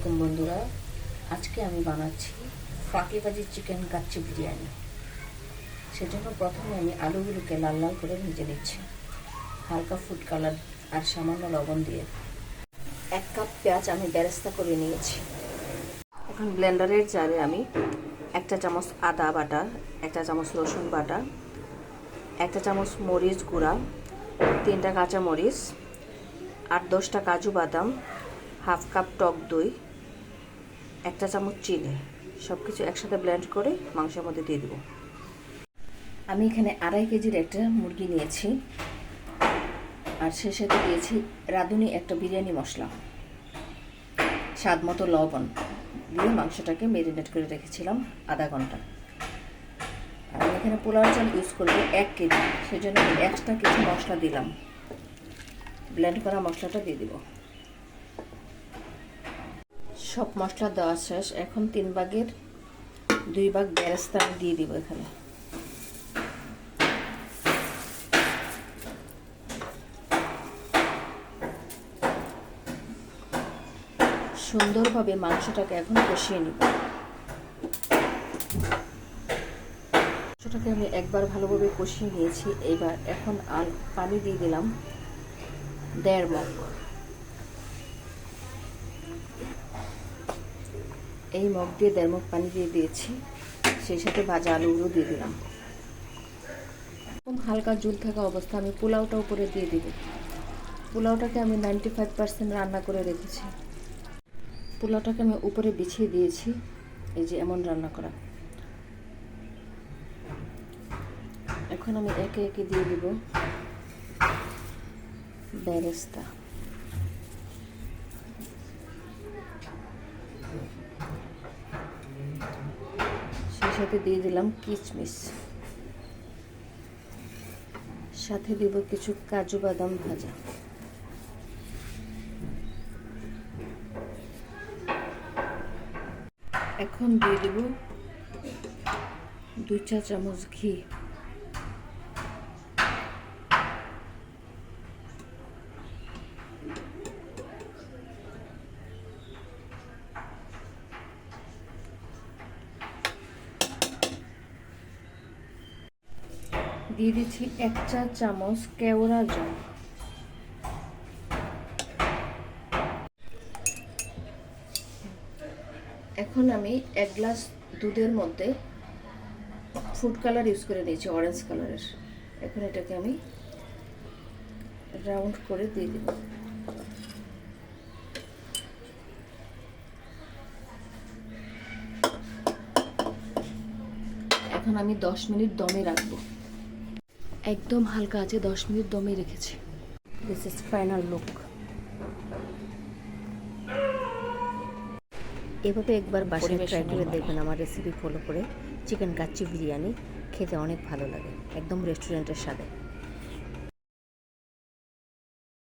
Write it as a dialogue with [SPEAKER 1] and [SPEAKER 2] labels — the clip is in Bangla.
[SPEAKER 1] আলাইকুম বন্ধুরা। আজকে আমি বানাচ্ছি ফাঁকিবাজি চিকেন কাচ্চি বিরিয়ানি। সেজন্য প্রথমে আমি আলুগুলোকে লাল লাল করে ভেজে নিচ্ছি। হালকা ফুড কালার আর সামান্য লবণ দিয়ে। এক কাপ পেঁয়াজ আমি ব্যারেস্তা করে নিয়েছি। এখন ব্লেন্ডারের জারে আমি একটা চামচ আদা বাটা, একটা চামচ রসুন বাটা, একটা চামচ মরিচ গুঁড়া, তিনটা কাঁচা মরিচ আট দশটা কাজু বাদাম, হাফ কাপ টক দই একটা চামচ চিনি সব কিছু একসাথে ব্লেন্ড করে মাংসের মধ্যে দিয়ে দেবো। আমি এখানে আড়াই কেজির একটা মুরগি নিয়েছি। আর সে সাথে দিয়েছি রাঁধুনি একটা বিরিয়ানি মশলা। স্বাদ মতো লবণ দিয়ে মাংসটাকে মেরিনেট করে রেখেছিলাম আধা ঘণ্টা। আর আমি এখানে পোলাও চাল ইউজ করব এক কেজি। সেজন্য আমি এক্সট্রা কিছু মশলা দিলাম। ব্লেন্ড করা মশলাটা দিয়ে দিব। সব মশলা দেওয়া শেষ। এখন তিন ভাগের দুই ভাগ বেরেস্তা আমি দিয়ে দিব এখানে। সুন্দরভাবে মাংসটাকে এখন কষিয়ে নিব। মাংসটাকে আমি একবার ভালোভাবে কষিয়ে নিয়েছি। এবার এখন আল পানি দিয়ে দিলাম দেড় মগ। এই মগ দিয়ে দেড় মগ পানি দিয়ে দিয়েছি। সেই সাথে ভাজা আলুগুলো দিয়ে দিলাম। এরকম হালকা জুল থাকা অবস্থা, আমি পোলাওটা উপরে দিয়ে দিব। পোলাওটাকে আমি নাইনটি ফাইভ পার্সেন্ট রান্না করে রেখেছি। পোলাওটাকে আমি উপরে বিছিয়ে দিয়েছি, এই যে এমন রান্না করা। এখন আমি একে একে দিয়ে দিব। বেরেস্তা। সেই সাথে দিয়ে দিলাম কিশমিশ। সাথে দিব কিছু কাজু বাদাম ভাজা। এখন দিয়ে দিব দুই চা চামচ ঘি। দিয়ে দিচ্ছি এক চা চামচ কেওড়া জল। এখন আমি এক গ্লাস দুধের মধ্যে ফুড কালার ইউজ করে নিয়েছি অরেঞ্জ কালারের এখন এটাকে আমি রাউন্ড করে দিয়ে দেব। এখন আমি দশ মিনিট দমে রাখব। একদম হালকা আছে দশ মিনিট দমে রেখেছে। দিস ইজ ফাইনাল লুক এভাবে একবার বাসায় ট্রাই করে দেখবেন আমার রেসিপি ফলো করে। চিকেন কাচ্চি বিরিয়ানি খেতে অনেক ভালো লাগে। একদম রেস্টুরেন্টের স্বাদে।